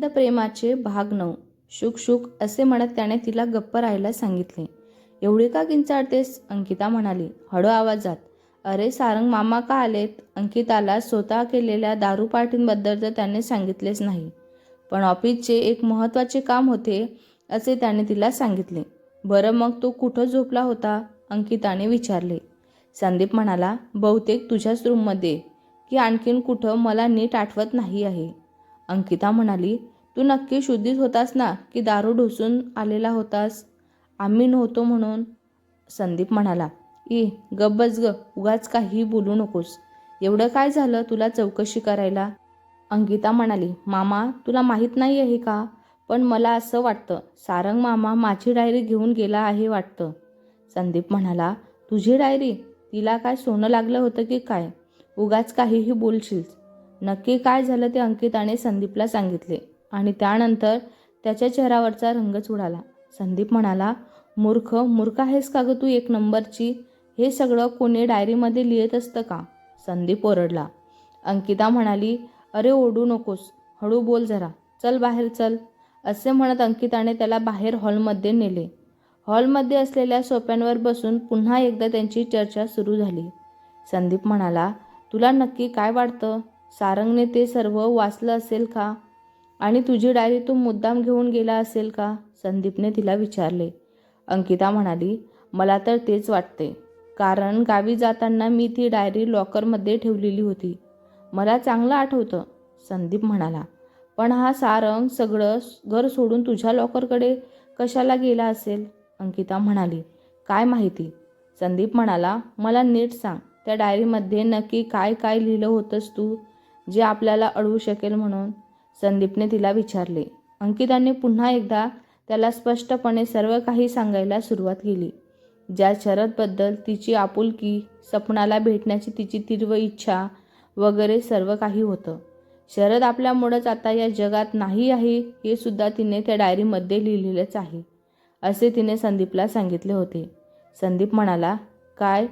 The प्रेमाचे भाग नऊ. शुक शुक असे म्हणत त्याने तिला गप्प राहायला सांगितले. एवढी का किंचाळतेस? अंकिता म्हणाली. हळू आवाजात अरे सारंग मामा का आलेत? अंकिताला स्वतः केलेल्या दारू पार्टींबद्दल तर त्याने सांगितलेच नाही. पण ऑफिसचे एक महत्त्वाचे काम होते असे त्याने तिला सांगितले. बरं मग तो कुठं झोपला होता? अंकिताने विचारले. संदीप म्हणाला बहुतेक तुझ्याच रूममध्ये की आणखीन कुठं? मला नीट आठवत नाही आहे. अंकिता म्हणाली तू नक्की शुद्धीत होतास ना की दारू ढोसून आलेला होतास? आम्ही नव्हतो म्हणून संदीप म्हणाला. ई गब्बस ग उगाच काही बोलू नकोस. एवढं काय झालं तुला चौकशी करायला? अंकिता म्हणाली मामा तुला माहीत नाही आहे का? पण मला असं वाटतं सारंग मामा माझी डायरी घेऊन गेला आहे वाटतं. संदीप म्हणाला तुझी डायरी? तिला काय सोनं लागलं होतं की काय? उगाच काहीही बोलशील. नक्की काय झालं ते अंकिताने संदीपला सांगितले. आणि त्यानंतर त्याच्या चेहऱ्यावरचा रंगच उडाला संदीप म्हणाला मूर्ख मूर्ख आहेस का गं तू एक नंबरची? हे सगळं कोणी डायरीमध्ये लिहित असतं का? संदीप ओरडला. अंकिता म्हणाली अरे ओढू नकोस हळू बोल जरा. चल बाहेर चल. असे म्हणत अंकिताने त्याला बाहेर हॉलमध्ये नेले. हॉलमध्ये असलेल्या सोप्यांवर बसून पुन्हा एकदा त्यांची चर्चा सुरू झाली. संदीप म्हणाला तुला नक्की काय वाटतं? सारंगने ते सर्व वाचलं असेल का? आणि तुझी डायरी तू मुद्दाम घेऊन गेला असेल का? संदीपने तिला विचारले. अंकिता म्हणाली मला तर तेच वाटते. कारण गावी जाताना मी ती डायरी लॉकरमध्ये ठेवलेली होती. मला चांगलं आठवतं संदीप म्हणाला. पण हा सारंग सगळं घर सोडून तुझ्या लॉकरकडे कशाला गेला असेल? अंकिता म्हणाली. काय माहिती. संदीप म्हणाला मला नीट सांग त्या डायरीमध्ये नक्की काय काय लिहिलं होतंस तू जे आपल्याला अडवू शकेल म्हणून? संदीपने तिला विचारले. अंकिताने पुन्हा एकदा त्याला स्पष्टपणे सर्व काही सांगायला सुरुवात केली. ज्या शरदबद्दल तिची आपुलकी सपनाला भेटण्याची तिची तीव्र इच्छा वगैरे सर्व काही होतं. शरद आपल्यामुळंच आता या जगात नाही आहे हे सुद्धा तिने त्या डायरीमध्ये लिहिलेलंच आहे असे तिने संदीपला सांगितले होते. संदीप म्हणाला काय?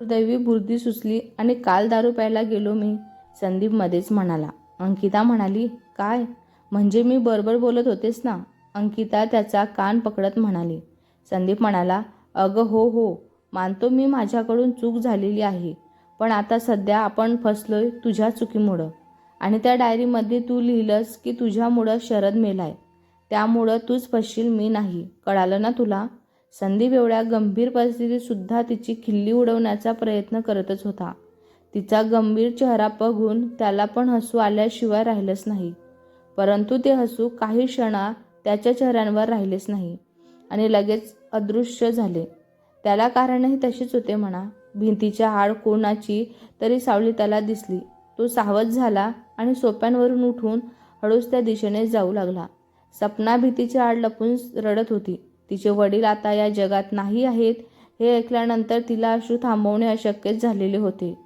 दैवी बुद्धी सुचली आणि काल दारू प्यायला गेलो मी. संदीप मध्येच म्हणाला. अंकिता म्हणाली काय? म्हणजे मी बरोबर बोलत होतेस ना? अंकिता त्याचा कान पकडत म्हणाली. संदीप म्हणाला अगं हो हो. मानतो मी माझ्याकडून चूक झालेली आहे. पण आता सध्या आपण फसलोय तुझ्या चुकीमुळं. आणि त्या डायरीमध्ये तू लिहिलंस की तुझ्यामुळं शरद मेलाय. त्यामुळं तूच फसशील मी नाही. कळालं ना तुला? संदीप एवढ्या गंभीर परिस्थितीतसुद्धा तिची खिल्ली उडवण्याचा प्रयत्न करतच होता. तिचा गंभीर चेहरा बघून त्याला पण हसू आल्याशिवाय राहिलंच नाही. परंतु ते हसू काही क्षणा त्याच्या चेहऱ्यांवर राहिलेच नाही आणि लगेच अदृश्य झाले. त्याला कारणही तशीच होते म्हणा. भिंतीच्या आड कोणाची तरी सावली त्याला दिसली. तो सावध झाला आणि सोप्यांवरून उठून हळूच त्या दिशेने जाऊ लागला. सपना भीतीच्या आड लपून रडत होती. तिचे वडील आता या जगात नाही आहेत हे ऐकल्यानंतर तिला अश्रू थांबवणे अशक्यच झालेले होते.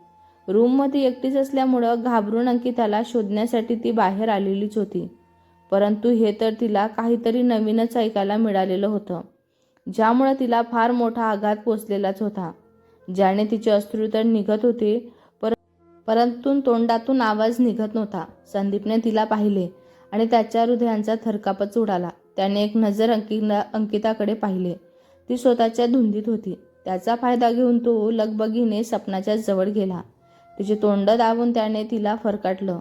रूममध्ये एकटीच असल्यामुळं घाबरून अंकिताला शोधण्यासाठी ती बाहेर आलेलीच होती. परंतु हे तर तिला काहीतरी नवीनच ऐकायला मिळालेलं होतं ज्यामुळं तिला फार मोठा आघात पोचलेलाच होता. ज्याने तिचे अश्रू तर निघत होते पर परंतु तोंडातून आवाज निघत नव्हता. संदीपने तिला पाहिले आणि त्याच्या हृदयांचा थरकापच उडाला. त्याने एक नजर अंकिला अंकिताकडे पाहिले. ती स्वतःच्या धुंदीत होती. त्याचा फायदा घेऊन तो लगबगीने सपनाच्या जवळ गेला. तिचे तोंड दाबून त्याने तिला फरकाटलं.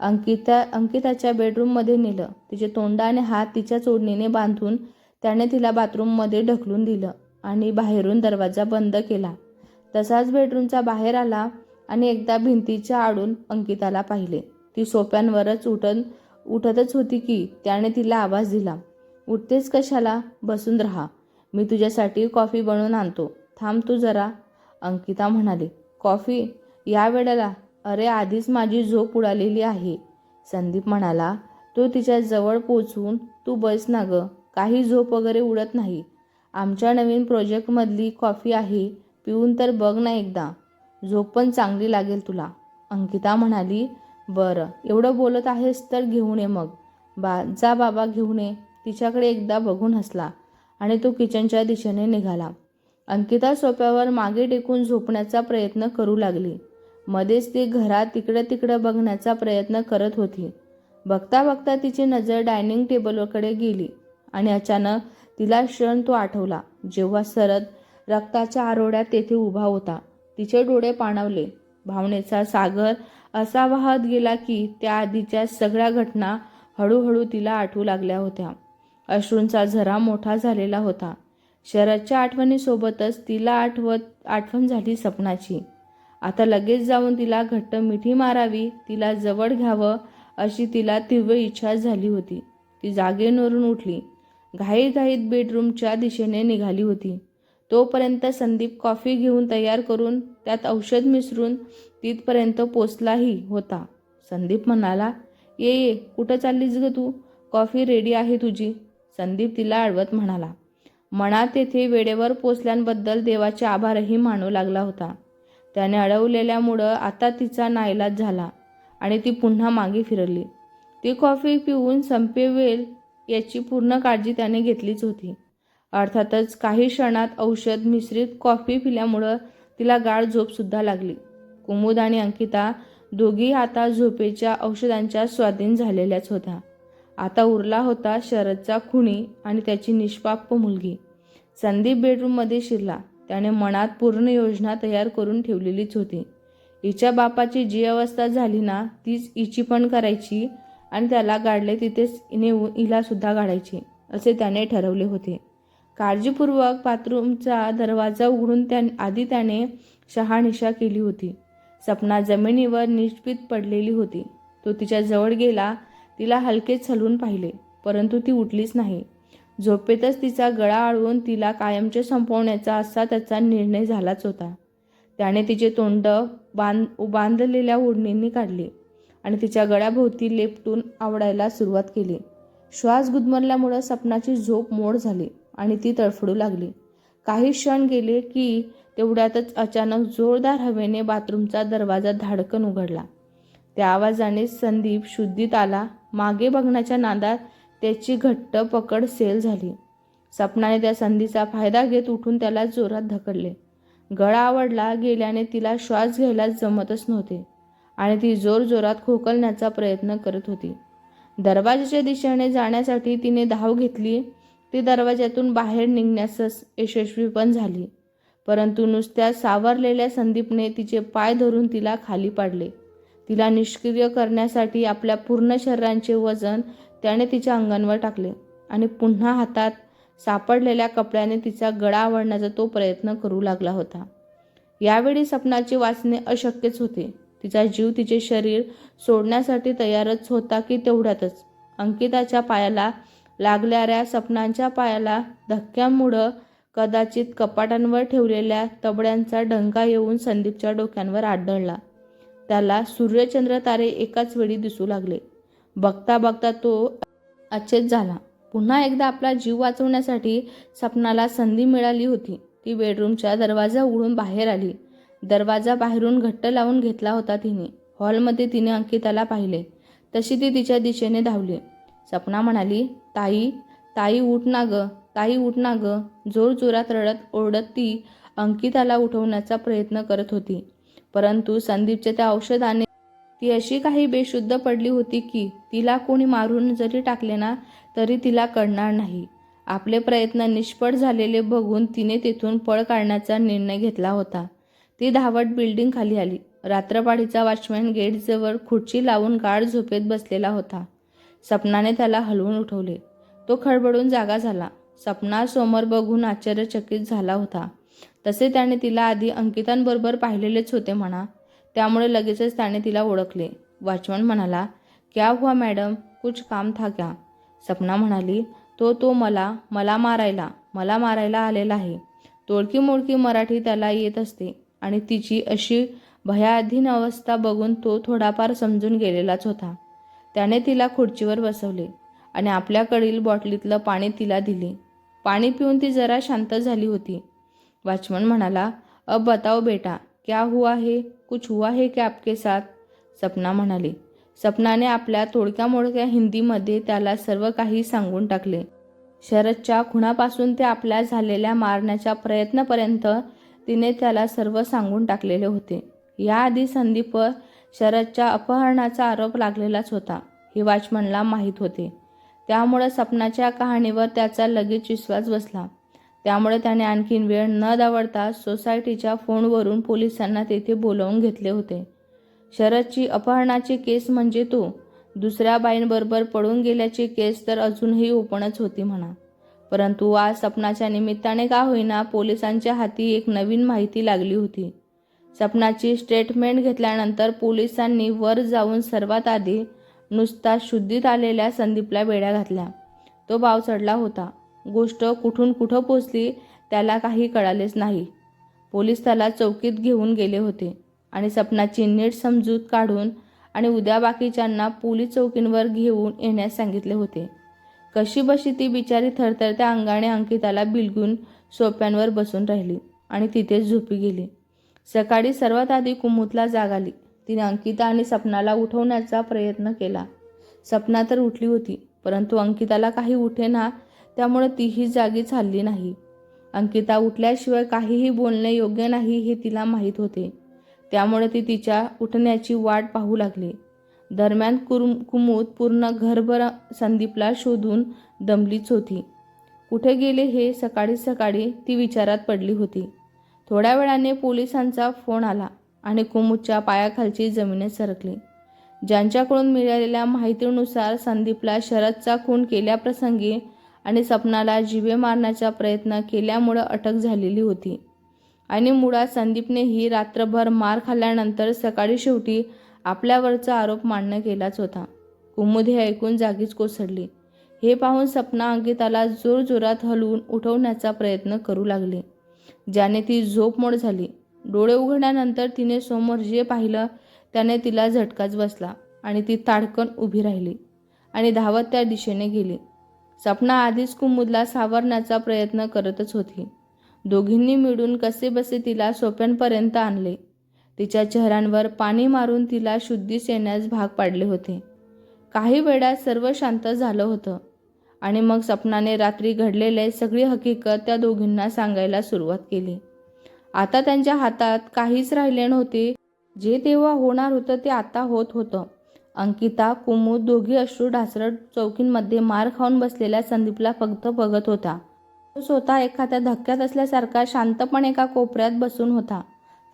अंकिता अंकिताच्या बेडरूममध्ये नेलं. तिचे तोंड आणि हात तिच्या चोडणीने बांधून त्याने तिला बाथरूममध्ये ढकलून दिलं आणि बाहेरून दरवाजा बंद केला. तसाच बेडरूमचा बाहेर आला आणि एकदा भिंतीच्या आडून अंकिताला पाहिले. ती सोप्यांवरच उठत उठतच होती की त्याने तिला आवाज दिला उठतेच कशाला? बसून राहा. मी तुझ्यासाठी कॉफी बनवून आणतो. थांब तू जरा. अंकिता म्हणाली कॉफी? या वेळेला अरे आधीच माझी झोप उडालेली आहे. संदीप म्हणाला तो तिच्या जवळ पोचून तू बस ना गं काही झोप वगैरे उडत नाही. आमच्या नवीन प्रोजेक्टमधली कॉफी आहे पिऊन तर बघ ना एकदा. झोप पण चांगली लागेल तुला. अंकिता म्हणाली बरं एवढं बोलत आहेस तर घेऊन ये मग. बा जा बाबा घेऊन ये. तिच्याकडे एकदा बघून हसला आणि तो किचनच्या दिशेने निघाला. अंकिता सोप्यावर मागे टेकून झोपण्याचा प्रयत्न करू लागली. मध्येच ती घरात तिकडं तिकडं बघण्याचा प्रयत्न करत होती. बघता बघता तिची नजर डायनिंग टेबलकडे गेली आणि अचानक तिला क्षण तो आठवला. जेव्हा सरद रक्ताच्या आरोड्यात तेथे उभा होता तिचे डोळे पाणावले. भावनेचा सागर असा वाहत गेला की त्या आधीच्या सगळ्या घटना हळूहळू तिला आठवू लागल्या होत्या. अश्रूंचा झरा मोठा झालेला होता. शरदच्या आठवणीसोबतच तिला आठवत आठवण झाली सपनाची. आता लगेच जाऊन तिला घट्ट मिठी मारावी तिला जवळ घ्यावं अशी तिला तीव्र इच्छा झाली होती. ती जागेवरून उठली. घाईघाईत बेडरूमच्या दिशेने निघाली होती. तोपर्यंत संदीप कॉफी घेऊन तयार करून त्यात औषध मिसळून तिथपर्यंत पोचलाही होता. संदीप म्हणाला ये ये कुठं चाललीस ग तू? कॉफी रेडी आहे तुझी. संदीप तिला आडवत म्हणाला. मनात तेथे वेळेवर पोचल्याबद्दल देवाचे आभारही मानू लागला होता. त्याने अडवलेल्यामुळं आता तिचा नाईलाज झाला आणि ती पुन्हा मागे फिरली. ती कॉफी पिऊन संपेवेल याची पूर्ण काळजी त्याने घेतलीच होती. अर्थातच काही क्षणात औषध मिश्रित कॉफी पिल्यामुळं तिला गाढ झोपसुद्धा लागली. कुमुद आणि अंकिता दोघी आता झोपेच्या औषधांच्या स्वाधीन झालेल्याच होत्या. आता उरला होता शरदचा खुणी आणि त्याची निष्पाप मुलगी. संदीप बेडरूममध्ये शिरला. त्याने मनात पूर्ण योजना तयार करून ठेवलेलीच होती. हिच्या बापाची जी अवस्था झाली ना तीच हिची पण करायची आणि त्याला गाडले तिथेच नेऊन हिलासुद्धा गाडायची असे त्याने ठरवले होते. काळजीपूर्वक बाथरूमचा दरवाजा उघडून त्या आधी त्याने शहानिशा केली होती. सपना जमिनीवर निष्पित पडलेली होती. तो तिच्या जवळ गेला तिला हलकेच हलवून पाहिले परंतु ती उठलीच नाही. झोपेतच तिचा गळा आळवून तिला कायमचे संपवण्याचा असा त्याचा निर्णय झालाच होता. त्याने तिचे तोंड बांध बांधलेल्या ओढणींनी काढले आणि तिच्या गळ्याभोवती लेपटून आवडायला सुरुवात केली. श्वास गुदमरल्यामुळं सपनाची झोप मोड झाली आणि ती तडफडू लागली. काही क्षण गेले की तेवढ्यातच अचानक जोरदार हवेने बाथरूमचा दरवाजा धाडकन उघडला. त्या आवाजाने संदीप शुद्धीत आला. मागे बघण्याच्या नादात त्याची घट्ट पकड सेल झाली. सपनाने त्या संधीचा फायदा घेत उठून त्याला जोरात धकडले. गळा आवडला गेल्याने तिला श्वास घ्यायला जमतच नव्हते आणि ती जोरजोरात खोकलण्याचा प्रयत्न करत होती. दरवाजाच्या दिशेने जाण्यासाठी तिने धाव घेतली. ती दरवाज्यातून बाहेर निघण्यासच यशस्वी पण झाली. परंतु नुसत्या सावरलेल्या संदीपने तिचे पाय धरून तिला खाली पाडले. तिला निष्क्रिय करण्यासाठी आपल्या पूर्ण शरीरांचे वजन त्याने तिच्या अंगांवर टाकले आणि पुन्हा हातात सापडलेल्या कपड्याने तिचा गळा आवडण्याचा तो प्रयत्न करू लागला होता. यावेळी सपनाचे वाचणे अशक्यच होते. तिचा जीव तिचे शरीर सोडण्यासाठी तयारच होता की तेवढ्यातच. अंकिताच्या पायाला लागणाऱ्या सपनांच्या पायाला धक्क्यामुळं कदाचित कपाटांवर ठेवलेल्या तबड्यांचा डंका येऊन संदीपच्या डोक्यांवर आढळला. त्याला सूर्यचंद्र तारे एकाच वेळी दिसू लागले. बघता बघता तो अचेत झाला. पुन्हा एकदा आपला जीव वाचवण्यासाठी सपनाला संधी मिळाली होती. ती बेडरूमच्या दरवाजा उघडून बाहेर आली. दरवाजा बाहेरून घट्ट लावून घेतला होता तिने. हॉलमध्ये तिने अंकिताला पाहिले. तशी ती तिच्या दिशेने धावली. सपना म्हणाली ताई ताई उठ ना ग ताई उठ ना ग. जोर जोरात रडत ओरडत ती अंकिताला उठवण्याचा प्रयत्न करत होती. परंतु संदीपच्या त्या औषधाने ती अशी काही बेशुद्ध पडली होती की तिला कोणी मारून जरी टाकले ना तरी तिला कळणार नाही. आपले प्रयत्न निष्फळ झालेले बघून तिने तेथून पळ काढण्याचा निर्णय घेतला होता. ती धावत बिल्डिंग खाली आली. रात्रपाडीचा वॉचमॅन गेटजवळ खुर्ची लावून गाढ झोपेत बसलेला होता. सपनाने त्याला हलवून उठवले. तो खडबडून जागा झाला. सपना समोर बघून आश्चर्यचकित झाला होता. तसे त्याने तिला आधी अंकितांबरोबर पाहिलेलेच होते म्हणा. त्यामुळे लगेचच त्याने तिला ओळखले. वॉचमन म्हणाला क्या हुआ मॅडम? कुछ काम था क्या? सपना म्हणाली तो तो मला मला मारायला मला मारायला आलेला आहे. तोडकी मोडकी मराठी त्याला येत असते आणि तिची अशी भयाधीन अवस्था बघून तो थोडाफार समजून गेलेलाच होता. त्याने तिला खुर्चीवर बसवले आणि आपल्याकडील बॉटलीतलं पाणी तिला दिले. पाणी पिऊन ती जरा शांत झाली होती. वॉचमन म्हणाला अब बताओ बेटा क्या हुआ हे? कुछ हुआ है क्या आपके साथ? सपना म्हणाली. सपनाने आपल्या थोडक्या मोडक्या हिंदीमध्ये त्याला सर्व काही सांगून टाकले. शरदच्या खुणापासून ते आपल्या झालेल्या मारण्याच्या प्रयत्नापर्यंत तिने त्याला सर्व सांगून टाकलेले होते. याआधी संदीपवर शरदच्या अपहरणाचा आरोप लागलेलाच होता हे वॉचमनला माहीत होते. त्यामुळे सपनाच्या कहाणीवर त्याचा लगेच विश्वास बसला. त्यामुळे त्याने आणखीन वेळ न दावडता सोसायटीच्या फोनवरून पोलिसांना तेथे बोलावून घेतले होते. शरदची अपहरणाची केस म्हणजे तो? दुसऱ्या बाईंबरोबर पळून गेल्याची केस तर अजूनही ओपनच होती म्हणा. परंतु आज सपनाच्या निमित्ताने का होईना पोलिसांच्या हाती एक नवीन माहिती लागली होती. सपनाची स्टेटमेंट घेतल्यानंतर पोलिसांनी वर जाऊन सर्वात आधी नुसता शुद्धीत आलेल्या संदीपला बेड्या घातल्या. तो भाव चढला होता. गोष्ट कुठून कुठं पोचली त्याला काही कळालेच नाही. पोलीस त्याला चौकीत घेऊन गेले होते आणि सपनाची नीट समजूत काढून आणि उद्या बाकीच्यांना पोलीस चौकींवर घेऊन येण्यास सांगितले होते. कशी बशी ती बिचारी थरथरत्या अंगाने अंकिताला बिलगून सोप्यांवर बसून राहिली आणि तिथेच झोपी गेली. सकाळी सर्वात आधी कुमुतला जाग आली. तिने अंकिता आणि सपनाला उठवण्याचा प्रयत्न केला. सपना तर उठली होती परंतु अंकिताला काही उठेना त्यामुळे तीही जागीच हल्ली नाही. अंकिता उठल्याशिवाय काहीही बोलणे योग्य नाही हे तिला माहीत होते. त्यामुळे ती तिच्या उठण्याची वाट पाहू लागली. दरम्यान कुरु कुमुद पूर्ण घरभर संदीपला शोधून दमलीच होती. कुठे गेले हे सकाळी सकाळी ती विचारात पडली होती. थोड्या वेळाने पोलिसांचा फोन आला आणि कुमुदच्या पायाखालची जमिनीत सरकली. ज्यांच्याकडून मिळालेल्या माहितीनुसार संदीपला शरदचा खून केल्याप्रसंगी आणि सपनाला जिवे मारण्याचा प्रयत्न केल्यामुळं अटक झालेली होती. आणि मुळात संदीपनेही रात्रभर मार खाल्ल्यानंतर सकाळी शेवटी आपल्यावरचा आरोप मान्य केलाच होता. कुमुद हे ऐकून जागीच कोसळली. हे पाहून सपना अंकिताला जोरजोरात हलवून उठवण्याचा प्रयत्न करू लागले. ज्याने ती झोपमोड झाली. डोळे उघडल्यानंतर तिने समोर जे पाहिलं त्याने तिला झटकाच बसला आणि ती ताडकन उभी राहिली आणि धावत त्या दिशेने गेली. सपना आधीच कुमुदला सावरण्याचा प्रयत्न करतच होती. दोघींनी मिळून कसे बसे तिला सोप्यांपर्यंत आणले. तिच्या चेहऱ्यांवर पाणी मारून तिला शुद्धीस येण्यास भाग पाडले होते. काही वेळात सर्व शांत झालं होतं आणि मग सपनाने रात्री घडलेले सगळी हकीकत त्या दोघींना सांगायला सुरुवात केली. आता त्यांच्या हातात काहीच राहिले नव्हते. जे तेव्हा होणार होतं ते आता होत होतं. अंकिता कुमुद दोघी अश्रू ढासरट चौकींमध्ये मार खाऊन बसलेल्या संदीपला फक्त बघत होता. तो स्वतः एखाद्या धक्क्यात असल्यासारखा शांतपणे एका कोपऱ्यात बसून होता.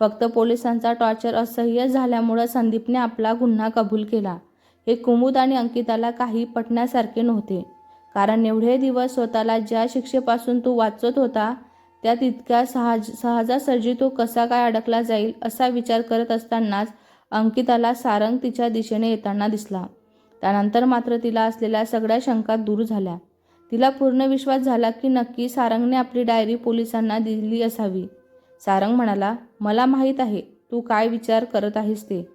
फक्त पोलिसांचा टॉर्चर असह्य झाल्यामुळं संदीपने आपला गुन्हा कबूल केला. हे कुमुद आणि अंकिताला काही पटण्यासारखे नव्हते. कारण एवढे दिवस स्वतःला ज्या शिक्षेपासून तो वाचत होता त्यात इतक्या सहज सहजासहजी तो कसा काय अडकला जाईल असा विचार करत असतानाच अंकिताला सारंग तिच्या दिशेने येताना दिसला. त्यानंतर मात्र तिला असलेल्या सगळ्या शंका दूर झाल्या. तिला पूर्ण विश्वास झाला की नक्की सारंगने आपली डायरी पोलिसांना दिली असावी. सारंग म्हणाला मला माहीत आहे तू काय विचार करत आहेस ते.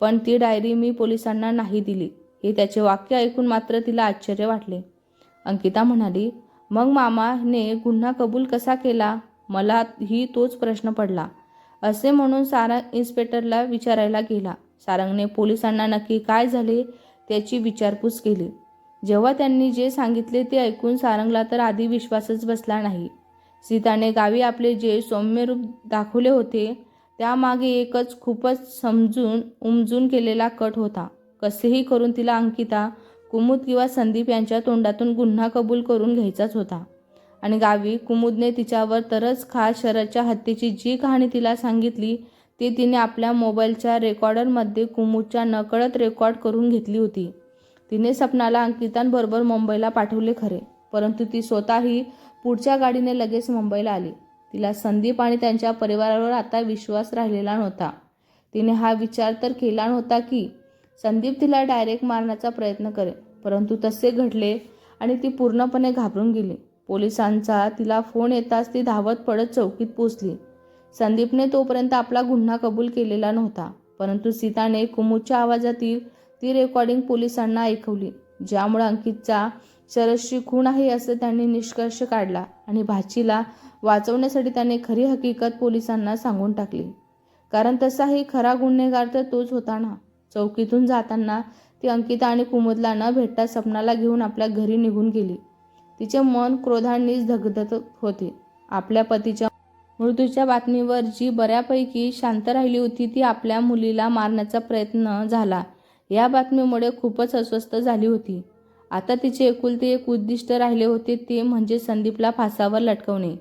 पण ती डायरी मी पोलिसांना नाही दिली. हे त्याचे वाक्य ऐकून मात्र तिला आश्चर्य वाटले. अंकिता म्हणाली मग मामाने गुन्हा कबूल कसा केला? मला ही तोच प्रश्न पडला. असे म्हणून सारंग इन्स्पेक्टरला विचारायला गेला. सारंगने पोलिसांना नक्की काय झाले त्याची विचारपूस केली. जेव्हा त्यांनी जे सांगितले ते ऐकून सारंगला तर आधी विश्वासच बसला नाही. सीताने गावी आपले जे सौम्य रूप दाखवले होते त्यामागे एकच खूपच समजून उमजून केलेला कट होता. कसेही करून तिला अंकिता कुमुद किंवा संदीप यांच्या तोंडातून गुन्हा कबूल करून घ्यायचाच होता. आणि गावी कुमुदने तिच्यावर तरच खास शरदच्या हत्येची जी कहाणी तिला सांगितली ती तिने आपल्या मोबाईलच्या रेकॉर्डरमध्ये कुमुदच्या नकळत रेकॉर्ड करून घेतली होती. तिने सपनाला अंकितांबरोबर मुंबईला पाठवले खरे परंतु ती स्वतःही पुढच्या गाडीने लगेच मुंबईला आली. तिला संदीप आणि त्यांच्या परिवारावर आता विश्वास राहिलेला नव्हता. तिने हा विचार तर केला नव्हता की संदीप तिला डायरेक्ट मारण्याचा प्रयत्न करेल परंतु तसे घडले आणि ती पूर्णपणे घाबरून गेली. पोलिसांचा तिला फोन येताच ती धावत पडत चौकीत पोचली. संदीपने तोपर्यंत आपला गुन्हा कबूल केलेला नव्हता परंतु सीताने कुमुदच्या आवाजातील ती रेकॉर्डिंग पोलिसांना ऐकवली ज्यामुळे अंकितचा शरदशी खूण आहे असं त्यांनी निष्कर्ष काढला आणि भाचीला वाचवण्यासाठी त्याने खरी हकीकत पोलिसांना सांगून टाकली. कारण तसाही खरा गुन्हेगार तर तोच होता ना. चौकीतून जाताना ती अंकिता आणि कुमुदला न भेटता सपनाला घेऊन आपल्या घरी निघून गेली. तिचे मन क्रोधानेच धगधगत होते. आपल्या पतीच्या मृत्यूच्या बातमीवर जी बऱ्यापैकी शांत राहिली होती ती आपल्या मुलीला मारण्याचा प्रयत्न झाला. या बातमीमुळे खूपच अस्वस्थ झाली होती. आता तिचे एकुलते एक उद्दिष्ट राहिले होते ते म्हणजे संदीपला फासावर लटकवणे.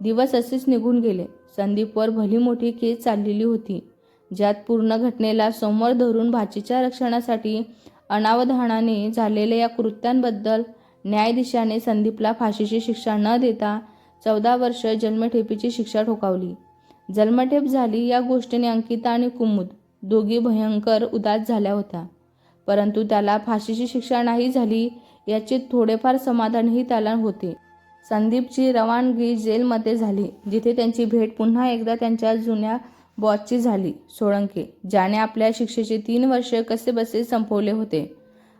दिवस असेच निघून गेले. संदीपवर भली मोठी केस चाललेली होती. ज्यात पूर्ण घटनेला समोर धरून भाचीच्या रक्षणासाठी अनावधानाने झालेल्या या कृत्यांबद्दल न्यायाधीशाने संदीपला फाशीची शिक्षा न देता चौदा वर्ष जन्मठेपीची शिक्षा ठोकावली. जन्मठेप झाली या गोष्टीने अंकिता आणि कुमुद दोघी भयंकर उदास झाल्या होत्या. परंतु त्याला फाशीची शिक्षा नाही झाली याचे थोडेफार समाधानही त्याला होते. संदीपची रवानगी जेलमध्ये झाली जिथे त्यांची भेट पुन्हा एकदा त्यांच्या जुन्या बॉसची झाली सोळंके ज्याने आपल्या शिक्षेचे तीन वर्ष कसेबसे संपवले होते.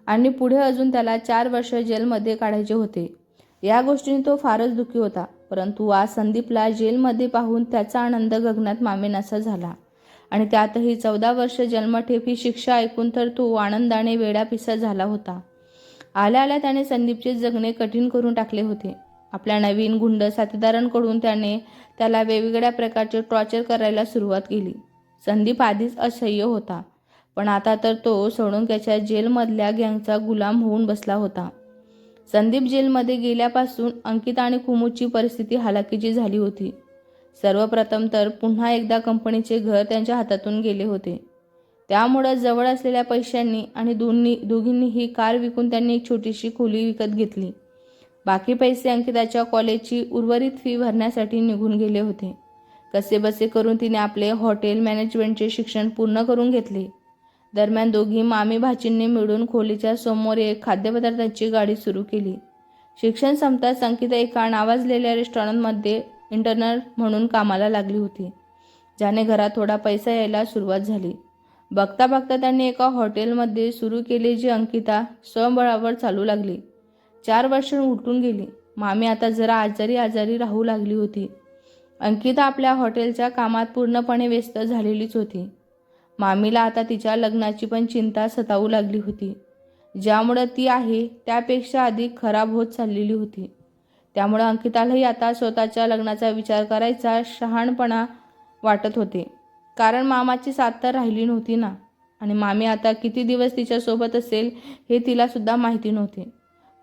आणि पुढे अजून त्याला चार वर्ष जेलमध्ये काढायचे होते. या गोष्टीने तो फारच दुःखी होता परंतु आज संदीपला जेलमध्ये पाहून त्याचा आनंद गगनात मामेनासा झाला. आणि त्यातही चौदा वर्ष जन्मठेप ही शिक्षा ऐकून तर तो आनंदाने वेडापिसा झाला होता. आल्या आल्या त्याने संदीपचे जगणे कठीण करून टाकले होते. आपल्या नवीन गुंड साथीदारांकडून त्याने त्याला वेगवेगळ्या प्रकारचे टॉर्चर करायला सुरुवात केली. संदीप आधीच असह्य होता. पण आता तर तो सोळंक्याच्या जेलमधल्या गँगचा गुलाम होऊन बसला होता. संदीप जेलमध्ये गेल्यापासून अंकित आणि कुमुदची परिस्थिती हालाकीची झाली होती. सर्वप्रथम तर पुन्हा एकदा कंपनीचे घर त्यांच्या हातातून गेले होते. त्यामुळं जवळ असलेल्या पैशांनी आणि दोन्ही दोघींनीही कार विकून त्यांनी एक छोटीशी खोली विकत घेतली. बाकी पैसे अंकिताच्या कॉलेजची उर्वरित फी भरण्यासाठी निघून गेले होते. कसेबसे करून तिने आपले हॉटेल मॅनेजमेंटचे शिक्षण पूर्ण करून घेतले. दरम्यान दोघी मामी भाचींनी मिळून खोलीच्या समोर एक खाद्यपदार्थांची गाडी सुरू केली. शिक्षण संपताच संकिता एका नावाजलेल्या रेस्टॉरंटमध्ये इंटर्नर म्हणून कामाला लागली होती ज्याने घरात थोडा पैसा यायला सुरुवात झाली. बघता बघता त्यांनी एका हॉटेलमध्ये सुरू केले जी अंकिता स्वबळावर चालू लागली. चार वर्ष उलटून गेली. मामी आता जरा आजारी आजारी राहू लागली होती. अंकिता आपल्या हॉटेलच्या कामात पूर्णपणे व्यस्त झालेलीच होती. मामीला आता तिच्या लग्नाची पण चिंता सतावू लागली होती. ज्यामुळं ती आहे त्यापेक्षा अधिक खराब होत चाललेली होती. त्यामुळं अंकितालाही आता स्वतःच्या लग्नाचा विचार करायचा शहाणपणा वाटत होते. कारण मामाची साथ तर राहिली नव्हती ना. आणि मामी आता किती दिवस तिच्यासोबत असेल हे तिलासुद्धा माहिती नव्हते.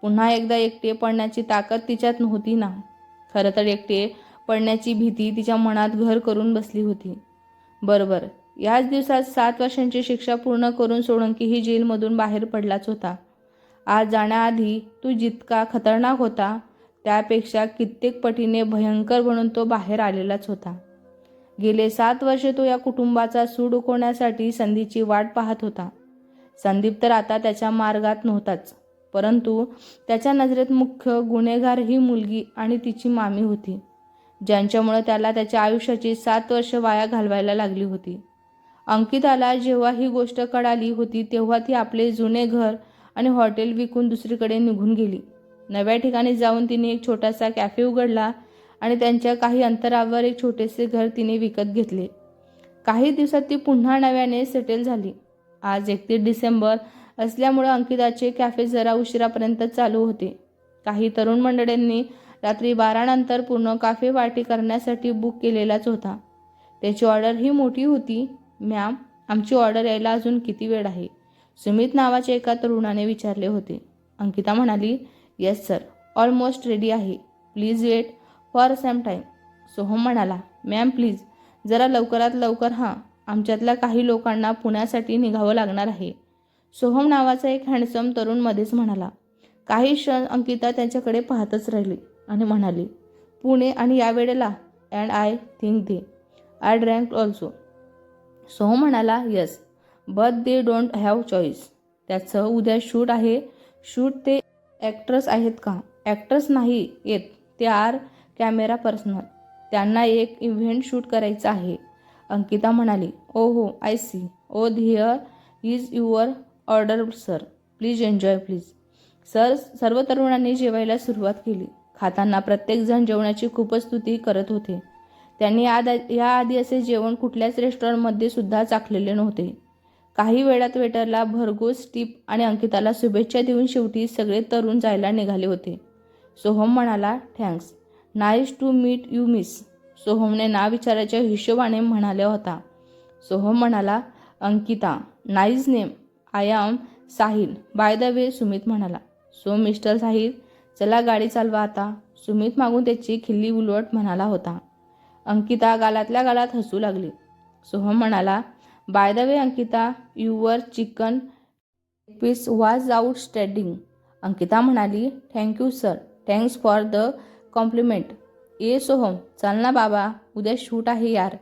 पुन्हा एकदा एकटे पडण्याची ताकद तिच्यात नव्हती ना. खरं तर एकटे पडण्याची भीती तिच्या मनात घर करून बसली होती. बरोबर याच दिवसात सात वर्षांची शिक्षा पूर्ण करून सोळंकी ही जेलमधून बाहेर पडलाच होता. आज जाण्याआधी तू जितका खतरनाक होता त्यापेक्षा कित्येक पटीने भयंकर म्हणून तो बाहेर आलेलाच होता. गेले सात वर्षे तो या कुटुंबाचा सूड उकवण्यासाठी संधीची वाट पाहत होता. संदीप तर आता त्याच्या मार्गात नव्हताच परंतु त्याच्या नजरेत मुख्य गुन्हेगार ही मुलगी आणि तिची मामी होती ज्यांच्यामुळे त्याला त्याच्या आयुष्याची सात वर्ष वाया घालवायला लागली होती. अंकिताला जेव्हा ही गोष्ट कळाली होती तेव्हा ती आपले जुने घर आणि हॉटेल विकून दुसरीकडे निघून गेली. नव्या ठिकाणी जाऊन तिने एक छोटासा कॅफे उघडला आणि त्यांच्या काही अंतरावर एक छोटेसे घर तिने विकत घेतले. काही दिवसात ती पुन्हा नव्याने सेटल झाली. आज एकतीस डिसेंबर असल्यामुळे अंकिताचे कॅफे जरा उशिरापर्यंत चालू होते. काही तरुण मंडळींनी रात्री बारानंतर पूर्ण काफे पार्टी करण्यासाठी बुक केलेलाच होता. त्याची ऑर्डर ही मोठी होती. मॅम आमची ऑर्डर यायला अजून किती वेळ आहे? सुमित नावाच्या एका तरुणाने विचारले होते. अंकिता म्हणाली येस सर ऑलमोस्ट रेडी आहे. Please wait for some time Soham म्हणाला मॅम प्लीज जरा लवकरात लवकर हां. आमच्यातल्या काही लोकांना पुण्यासाठी निघावं लागणार आहे. सोहम नावाचा एक हँडसम तरुण मध्येच म्हणाला काही क्षण अंकिता त्यांच्याकडे पाहतच राहिली आणि म्हणाली पुणे आणि या वेळेला and I think they I drank also Soham म्हणाला yes but they don't have choice त्याचं उद्या शूट आहे. शूट ते ॲक्ट्रेस आहेत का? ॲक्ट्रेस नाही येत. ते आर कॅमेरा पर्सनल त्यांना एक इव्हेंट शूट करायचा आहे. अंकिता म्हणाली ओ ho I see oh there is your order sir please enjoy please sir सर्व तरुणांनी जेवायला सुरुवात केली. खाताना प्रत्येकजण जेवणाची खूपच स्तुती करत होते. त्यांनी आद याआधी असे जेवण कुठल्याच रेस्टॉरंटमध्ये सुद्धा चाखलेले नव्हते. काही वेळात वेटरला भरघोस टीप आणि अंकिताला शुभेच्छा देऊन शेवटी सगळे तरुण जायला निघाले होते. सोहम म्हणाला thanks. Nice to meet you miss. सोहमने ना विचाराच्या हिशोबाने म्हणाल्या होता. सोहम म्हणाला Ankita nice name. I am Sahil. By the way Sumit म्हणाला. सो मिस्टर साहिल चला गाडी चालवा आता. सुमित मागून त्याची खिल्ली उलवट म्हणाला होता. अंकिता गालातल्या गालात हसू लागली. सोहम म्हणाला by the way Ankita your chicken piece was outstanding Ankita म्हणाली thank you sir thanks for the compliment ए सोहम चल ना बाबा उद्या शूट आहे यार.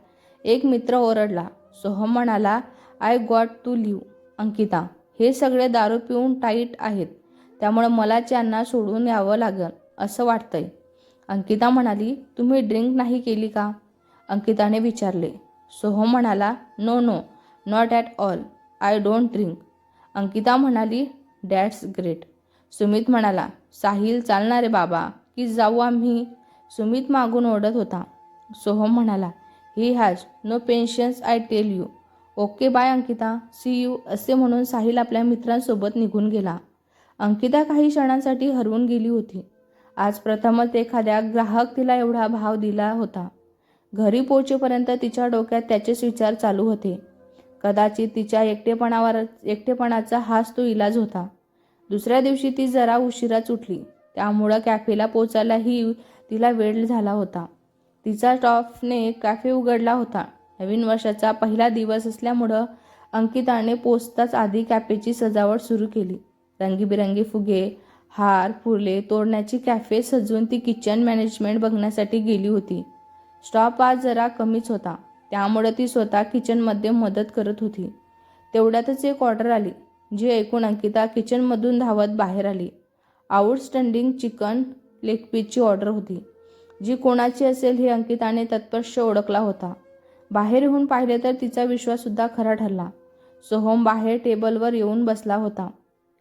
एक मित्र ओरडला. सोहम म्हणाला I got to leave Ankita हे सगळे दारू पिऊन टाईट आहेत. त्यामुळं मला त्यांना सोडून यावं लागेल असं वाटतंय. अंकिता म्हणाली तुम्ही ड्रिंक नाही केली का? अंकिताने विचारले. सोहम म्हणाला no no not at all I don't drink. Ankita म्हणाली डॅट्स ग्रेट. सुमित म्हणाला साहिल चालणार रे बाबा की जाऊ आम्ही? सुमित मागून ओढत होता. सोहम म्हणाला he has no pensions I tell you. Okay bye Ankita see you असे म्हणून साहिल आपल्या मित्रांसोबत निघून गेला. अंकिता काही क्षणांसाठी हरवून गेली होती. आज प्रथमच एखाद्या ग्राहक तिला एवढा भाव दिला होता. घरी पोहोचेपर्यंत तिच्या डोक्यात त्याचेच विचार चालू होते. कदाचित तिच्या एकटेपणावर एकटेपणाचा हाच तो इलाज होता. दुसऱ्या दिवशी ती जरा उशिराच उठली. त्यामुळं कॅफेला पोचायलाही तिला वेळ झाला होता. तिचा स्टॉफने कॅफे उघडला होता. नवीन वर्षाचा पहिला दिवस असल्यामुळं अंकिताने पोचताच आधी कॅफेची सजावट सुरू केली. रंगीबिरंगी फुगे हार फुले तोडण्याची कॅफे सजवून ती किचन मॅनेजमेंट बघण्यासाठी गेली होती. स्टॉप आज जरा कमीच होता. त्यामुळे ती स्वतः किचनमध्ये मदत करत होती. तेवढ्यातच एक ऑर्डर आली जी ऐकून अंकिता किचनमधून धावत बाहेर आली. आउटस्टँडिंग चिकन लेग पीसची ऑर्डर होती. जी कोणाची असेल हे अंकिताने तत्परश ओळखला होता. बाहेर येऊन पाहिले तर तिचा विश्वाससुद्धा खरा ठरला. सोहम बाहेर टेबलवर येऊन बसला होता.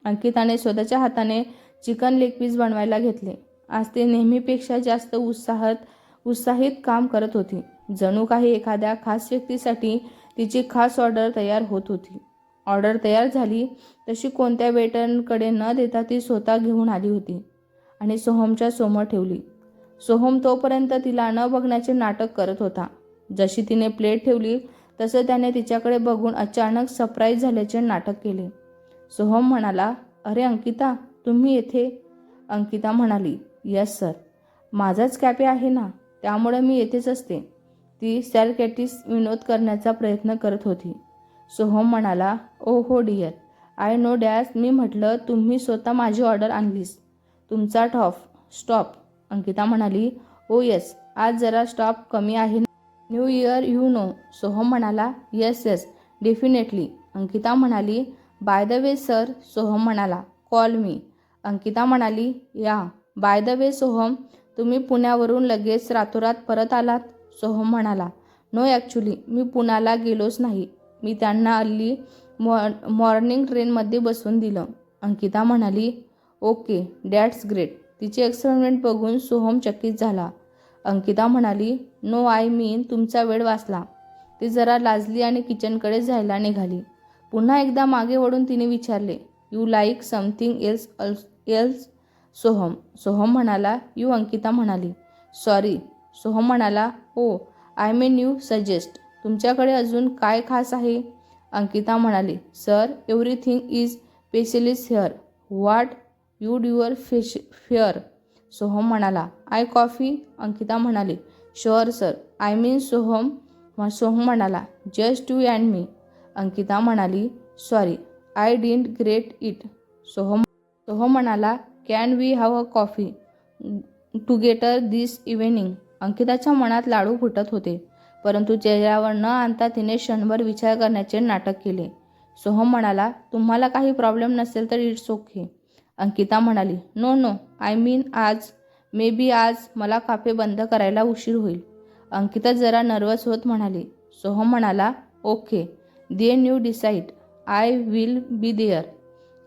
अंकिताने स्वतःच्या हाताने चिकन लेग पीस बनवायला घेतले. आज ते नेहमीपेक्षा जास्त उत्साहात उत्साहित काम करत होती. जणू काही एखाद्या खास व्यक्तीसाठी तिची खास ऑर्डर तयार होत होती. ऑर्डर तयार झाली तशी कोणत्या वेटरकडे न देता ती स्वतः घेऊन आली होती आणि सोहमच्या समोर ठेवली. सोहम तोपर्यंत तिला न बघण्याचे नाटक करत होता. जशी तिने प्लेट ठेवली तसं त्याने तिच्याकडे बघून अचानक सरप्राईज झाल्याचे नाटक केले. सोहम म्हणाला अरे अंकिता तुम्ही येथे? अंकिता म्हणाली यस सर माझाच कॅफे आहे ना त्यामुळे मी येथेच असते. ती सॅरकॅटिस विनोद करण्याचा प्रयत्न करत होती. सोहम म्हणाला ओ हो डियर आय नो डॅस मी म्हटलं तुम्ही स्वतः माझी ऑर्डर आणलीस. तुमचा टॉफ स्टॉप अंकिता म्हणाली oh, ओ येस आज जरा स्टॉप कमी आहे new year you know Soham म्हणाला येस येस डेफिनेटली अंकिता म्हणाली by the way sir Soham म्हणाला कॉल मी अंकिता म्हणाली या बाय द वे सोहम तुम्ही पुण्यावरून लगेच रातोरात परत आलात सोहम म्हणाला. नो ॲक्च्युली मी पुण्याला गेलोच नाही. मी त्यांना हल्ली मॉ मॉर्निंग ट्रेनमध्ये बसवून दिलं. अंकिता म्हणाली ओके डॅट्स ग्रेट तिचे एक्सपेरिमेंट बघून सोहम चकित झाला. अंकिता म्हणाली नो आय मीन तुमचा वेळ वाचला. ती जरा लाजली आणि किचनकडे जायला निघाली. पुन्हा एकदा मागे वळून तिने विचारले you like something else else Soham. Soham म्हणाला यू अंकिता म्हणाली. सॉरी. सोहम म्हणाला oh I mean you suggest. तुमच्याकडे अजून काय खास आहे? अंकिता म्हणाली sir everything is specialist here. What you'd your fresh fair? Soham म्हणाला आय कॉफी? अंकिता म्हणाली sure sir. I mean Soham. Soham म्हणाला just two and me. Ankita म्हणाली sorry. I didn't great it. Soham Soham हो म्हणाला can we have a coffee together this evening अंकिताच्या मनात लाडू फुटत होते परंतु चेहऱ्यावर न आणता तिने क्षणभर विचार करण्याचे नाटक केले. सोहम म्हणाला तुम्हाला काही प्रॉब्लेम नसेल तर इट्स ओके अंकिता म्हणाली नो नो आय मीन आज मे बी आज मला काफे बंद करायला उशीर होईल. अंकिता जरा नर्वस होत म्हणाली. सोहम म्हणाला okay then you decide I will be there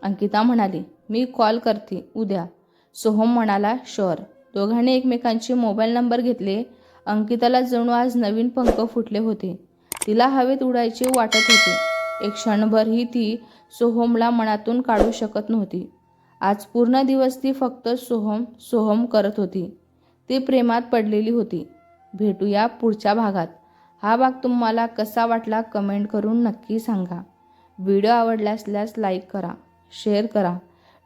Ankita म्हणाली मी कॉल करते उद्या. सोहम म्हणाला शोर. दोघांनी एकमेकांचे मोबाईल नंबर घेतले. अंकिताला जणू आज नवीन पंख फुटले होते. तिला हवेत उडायचे वाटत होते. एक क्षणभरही ती सोहमला मनातून काढू शकत नव्हती. आज पूर्ण दिवस ती फक्त सोहम सोहम करत होती. ती प्रेमात पडलेली होती. भेटूया पुढच्या भागात. हा भाग तुम्हाला कसा वाटला कमेंट करून नक्की सांगा. व्हिडिओ आवडला असल्यास लाईक करा शेअर करा.